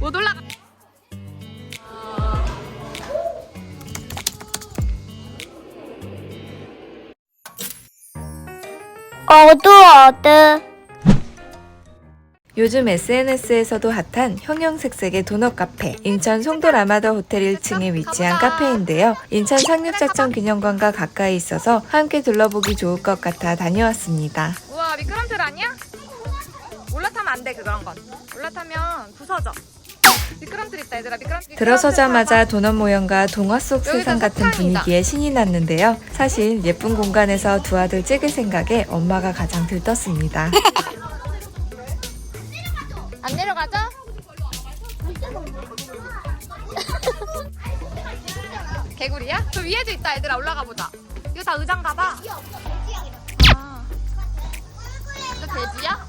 못 올라가. 어두 어두 요즘 SNS에서도 핫한 형형색색의 도넛 카페 인천 송도 라마더 호텔 1층에 위치한 카페인데요. 인천 상륙작전 기념관과 가까이 있어서 함께 둘러보기 좋을 것 같아 다녀왔습니다. 우와 미끄럼틀 아니야? 올라타면 안 돼 그런 건. 올라타면 부서져. 미끄럼틀 있다 얘들아 미끄럼틀. 들어서자마자 도넛 모형과 동화 속 세상 같은 분위기에 신이 났는데요. 사실 예쁜 공간에서 두 아들 찍을 생각에 엄마가 가장 들떴습니다. 안 내려가자. 개구리야? 저 위에도 있다 얘들아 올라가 보자. 이거 다 의자인가 봐. 아. 돼지야?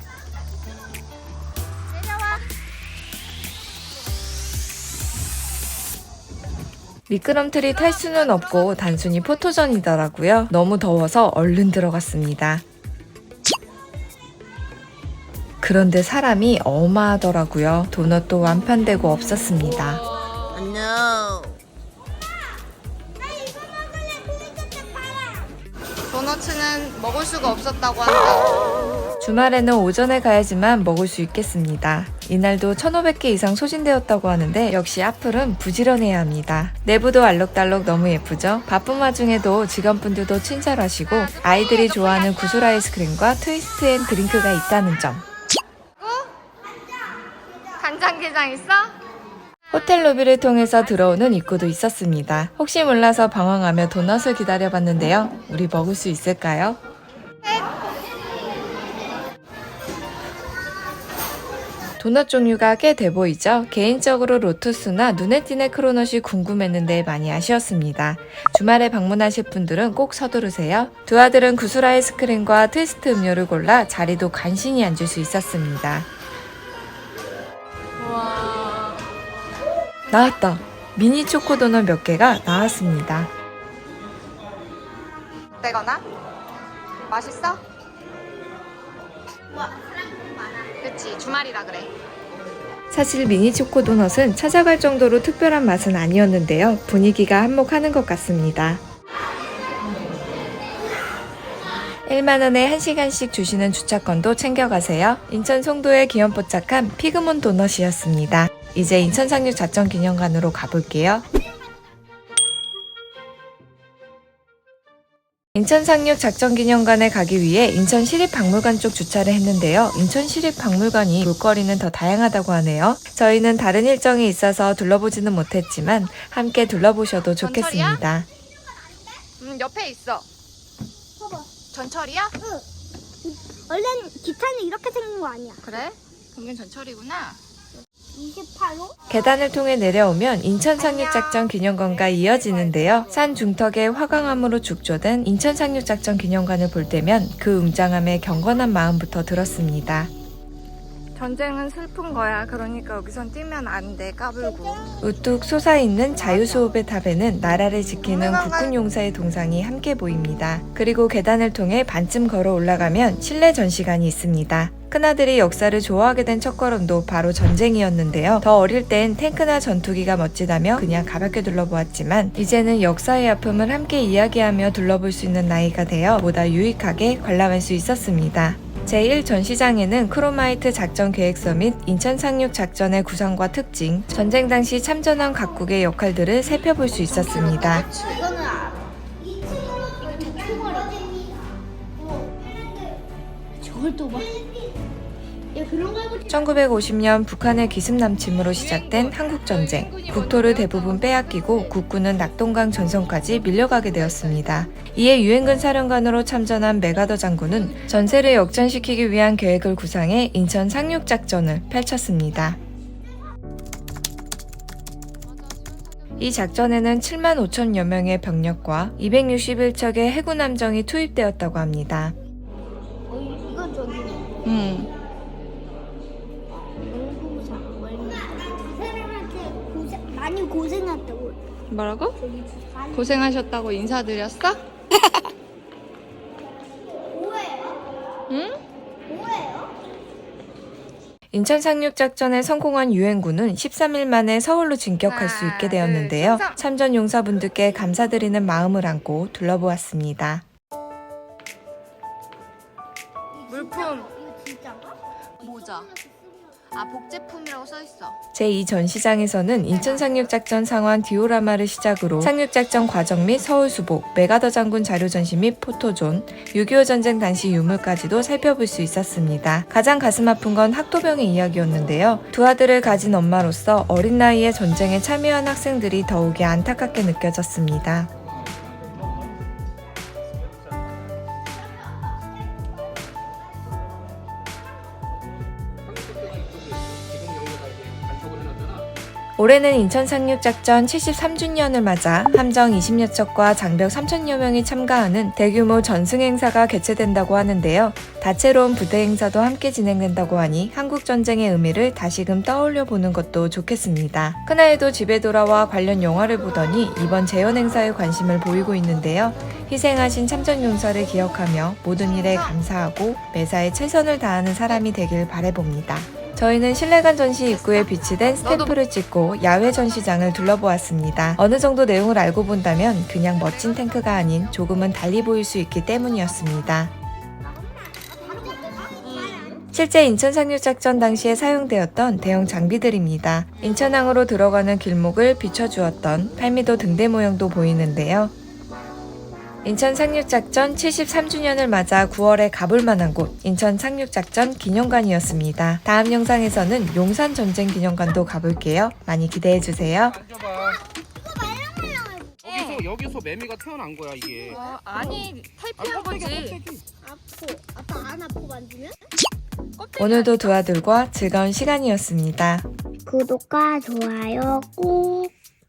미끄럼틀이 탈 수는 없고 단순히 포토전이더라고요. 너무 더워서 얼른 들어갔습니다. 그런데 사람이 어마하더라고요. 도넛도 완판되고 없었습니다. 도너츠는 먹을 수가 없었다고 한다. 주말에는 오전에 가야지만 먹을 수 있겠습니다. 이날도 1,500개 이상 소진되었다고 하는데 역시 앞플은 부지런해야 합니다. 내부도 알록달록 너무 예쁘죠? 바쁜 와중에도 직원분들도 친절하시고 아이들이 좋아하는 구슬 아이스크림과 트위스트 앤 드링크가 있다는 점. 간장게장 있어? 호텔 로비를 통해서 들어오는 입구도 있었습니다. 혹시 몰라서 방황하며 도넛을 기다려봤는데요. 우리 먹을 수 있을까요? 도넛 종류가 꽤 돼 보이죠? 개인적으로 로투스나 눈에 띄는 크로넛이 궁금했는데 많이 아쉬웠습니다. 주말에 방문하실 분들은 꼭 서두르세요. 두 아들은 구슬 아이스크림과 트위스트 음료를 골라 자리도 간신히 앉을 수 있었습니다. 우와. 나왔다. 미니 초코 도넛 몇 개가 나왔습니다. 되거나? 맛있어? 그치 주말이라 그래. 사실 미니 초코 도넛은 찾아갈 정도로 특별한 맛은 아니었는데요. 분위기가 한몫하는 것 같습니다. 1만원에 1시간씩 주시는 주차권도 챙겨가세요. 인천 송도에 귀염뽀짝한 피그몬 도넛이었습니다. 이제 인천 상륙 자전 기념관으로 가볼게요. 인천 상륙 작전 기념관에 가기 위해 인천 시립박물관 쪽 주차를 했는데요. 인천 시립박물관이 볼거리는 더 다양하다고 하네요. 저희는 다른 일정이 있어서 둘러보지는 못했지만 함께 둘러보셔도 좋겠습니다. 음 옆에 있어. 봐봐 전철이야? 원래는 기차는 이렇게 생긴 거 아니야 그래? 그게 전철이구나. 28호? 계단을 통해 내려오면 인천 상륙 작전 기념관과 이어지는데요. 산 중턱에 화강암으로 죽조된 인천 상륙 작전 기념관을 볼 때면 그 웅장함에 경건한 마음부터 들었습니다. 전쟁은 슬픈 거야. 그러니까 여기선 뛰면 안 돼. 까불고. 우뚝 솟아있는 자유수호배 탑에는 나라를 지키는 국군 용사의 동상이 함께 보입니다. 그리고 계단을 통해 반쯤 걸어 올라가면 실내 전시관이 있습니다. 큰아들이 역사를 좋아하게 된 첫걸음도 바로 전쟁이었는데요. 더 어릴 땐 탱크나 전투기가 멋지다며 그냥 가볍게 둘러보았지만 이제는 역사의 아픔을 함께 이야기하며 둘러볼 수 있는 나이가 되어 보다 유익하게 관람할 수 있었습니다. 제1전시장에는 크로마이트 작전 계획서 및 인천 상륙 작전의 구성과 특징, 전쟁 당시 참전한 각국의 역할들을 살펴볼 수 있었습니다. 이거는 알아 2층으로 이거 초벌이지 저걸 또 봐? 야 그런 거 해보자 1950년 북한의 기습 남침으로 시작된 한국전쟁. 국토를 대부분 빼앗기고 국군은 낙동강 전선까지 밀려가게 되었습니다. 이에 유엔군 사령관으로 참전한 메가더 장군은 전세를 역전시키기 위한 계획을 구상해 인천 상륙작전을 펼쳤습니다. 이 작전에는 7만 5천여 명의 병력과 261척의 해군 함정이 투입되었다고 합니다. 어, 음. 고생 고생했다고 뭐라고? 고생하셨다고 인사드렸어? 뭐예요? 응? 뭐예요? 인천 상륙 작전에 성공한 유엔군은 13일 만에 서울로 진격할 수 있게 되었는데요. 참전 용사분들께 감사드리는 마음을 안고 둘러보았습니다. 아 복제품이라고 써 있어. 제2 전시장에서는 인천 상륙작전 상황 디오라마를 시작으로 상륙작전 과정 및 서울 수복, 메가더 장군 자료 전시 및 포토존, 6.25 전쟁 당시 유물까지도 살펴볼 수 있었습니다. 가장 가슴 아픈 건 학도병의 이야기였는데요. 두 아들을 가진 엄마로서 어린 나이에 전쟁에 참여한 학생들이 더욱이 안타깝게 느껴졌습니다. 올해는 인천 상륙작전 73주년을 맞아 함정 20여 척과 장벽 3천여 명이 참가하는 대규모 전승 행사가 개최된다고 하는데요. 다채로운 부대 행사도 함께 진행된다고 하니 한국 전쟁의 의미를 다시금 떠올려 보는 것도 좋겠습니다. 큰아이도 집에 돌아와 관련 영화를 보더니 이번 재연 행사에 관심을 보이고 있는데요. 희생하신 참전용사를 기억하며 모든 일에 감사하고 매사에 최선을 다하는 사람이 되길 바래봅니다. 저희는 실내관 전시 입구에 비치된 스탬프를 찍고 야외 전시장을 둘러보았습니다. 어느 정도 내용을 알고 본다면 그냥 멋진 탱크가 아닌 조금은 달리 보일 수 있기 때문이었습니다. 실제 인천 상륙작전 당시에 사용되었던 대형 장비들입니다. 인천항으로 들어가는 길목을 비춰주었던 8미도 등대 모형도 보이는데요. 인천 상륙작전 73주년을 맞아 9월에 가볼 만한 곳 인천 상륙작전 기념관이었습니다. 다음 영상에서는 용산 전쟁 기념관도 가볼게요. 많이 기대해 주세요. 여기서 여기서 매미가 태어난 거야 이게. 어, 아니 탈피한 거지. 아프. 아빠 안 아프 만지면? 오늘도 두 아들과 즐거운 시간이었습니다. 구독과 좋아요 꾹.